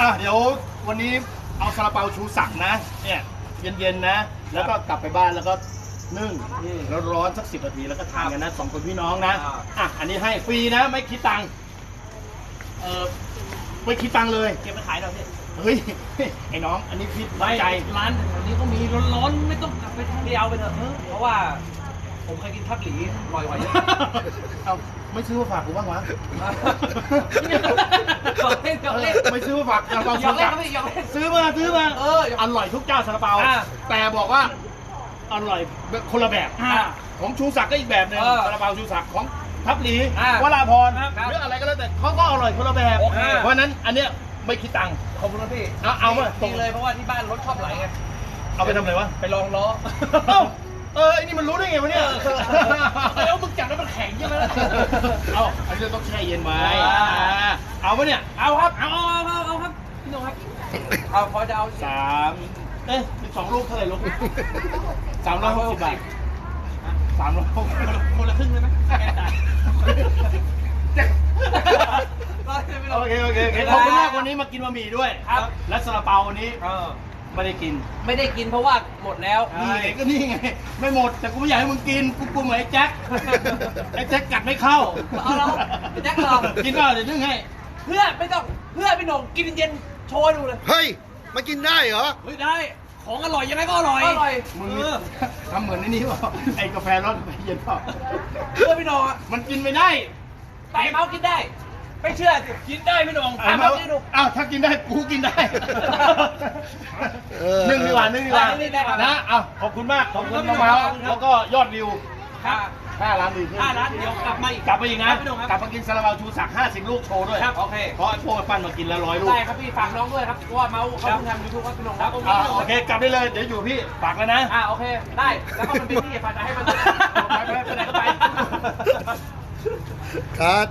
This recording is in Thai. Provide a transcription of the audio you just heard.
อะเดี๋ยววันนี้เอาซาลาเปาชูศักดิ์นะ เนี่ยเย็นๆนะ แล้วก็กลับไปบ้านแล้วก็นึ่งแล้วร้อนสักสิบนาทีแล้วก็ทานกันนะสองคนพี่น้องนะอ่าอะอันนี้ให้ฟรีนะไม่คิดตังค์เออไม่คิดตังค์เลยเก็บไปขายเราพี่เฮ้ยไอ้น้อง อันนี้พี่ไม่ใจร้านแถวนี้ก็มีร้อนๆไม่ต้องกลับไปทานเอาไปเถอะเพราะว่า ผมเคยกินทับหลีอร่อยกว่าเยอะเอาไม่ซื้อมาฝากกูบ้างวะ หยอกเล่นหยอกเล่นไม่ซื้อมาฝากซาลาเปาหยชูอกเล่ศันกดิ์ครับพี่หยอกเล่น ซื้อมาซื้อมาเอออร่อยทุกเจ้าซาลาเปาอ่าแต่บอกว่าอร่อยคนละแบบอ่าของชูศักดิ์ก็อีกแบบหนึงเออซาลาเปาชูศักดิ์ของทับหลีอ่าวราพรครับหรืออะไรก็แล้วแต่เขาก็อร่อยคนละแบบโอเค เพราะฉะนั้นอันเนี้ยไม่คิดตังค์ ขอบคุณครับพี่เอาเอามาตรงดีเลยเพราะว่าที่บ้านรถชอบไหลไงเอาไปทำอะไรวะไปลองล้อเอ้าเออไอ้นี่มันรู้ได้ไงวะเนี่ยแล้วมึงจับแล้วมันแข็งใช่ไหมล่ะ เอาอันนี้ต้องแช่เย็นไว้อ่าอ่า เอาปะเนี่ย เอาครับ เอาเอาเอาเอาครับ พี่หนุ่มครับ เอาพอจะเอาสามเอ๊ะสิบสองลูกเท่าไหร่ลูกสามร้อยหกสิบบาทสามร้อยหกสิบคนละครึ่งเลยไหมแกจ่ายร้อยไม่ลโองเคโอเคโอเคขอบคุณมากวันนี้มากินบะหมี่ด้วยครับ และซาลาเปาวันนี้เออไม่ได้กิน ไม่ได้กินเพราะว่าหมดแล้วนี่ไงก็นี่ไง ไม่หมดแต่กูไม่อยากให้มึงกินกูกลัวเหมือนไอ้แจ็คไอ้แจ็คกัดไม่เข้าเอาเหรอไอ้แจ็คเหรอกินก็เดี๋ยวนึ่งให้ เพื่อไม่ต้องเพื่อพี่หนุ่มกินเย็นโชว์ให้ดูเลย เฮ้ย มากินได้เหรอ เฮ้ยได้ ของอร่อยยังไงก็อร่อยอร่อยมึงเออทำเหมือนไอ้นี่เปล่าไอ้กาแฟร้อนกาแฟเย็นเปล่าเพื่อพี่หนุ่มอะมันกินไม่ได้ไต่เมาส์กินได้ ไม่เชื่อสิกินได้พี่หนุ่มอ้าอะวเมาส์กินดู อ้าวถ้ากินได้กูกินได้เออ นึ่งดีกว่านึ่งดีกว่านึ่งได้ครับนะอ้าวขอบคุณมากขอบคุณขอบคุณน้องเมาส์ครับแล้วก็ยอดวิว ครับ ห้าล้านวิวขึ้นห้าล้านเดี๋ยวกลับมาอีกกลับมาอีกนะครับพี่หนุ่มครับ กลับมากินซาลาเปาชูศักดิ์50ลูกโชว์ด้วยครับโอเค เพราะไอ้พวกมันปั้นมากินแล้วร้อยลูกได้ครับพี่ฝากน้องด้วยครับเพราะว่าเมาส์เขาเพิ่งทำยูทูบครับพี่หนุ่มครับอ่าโอเคกลับได้เลยเดี๋ยวอยู่พี่ฝากแล้วนะอ่าโอเคได้แล้วก็มันเป็นที่ฝากจะให้มันไปไปไปไหนก็ไปคัด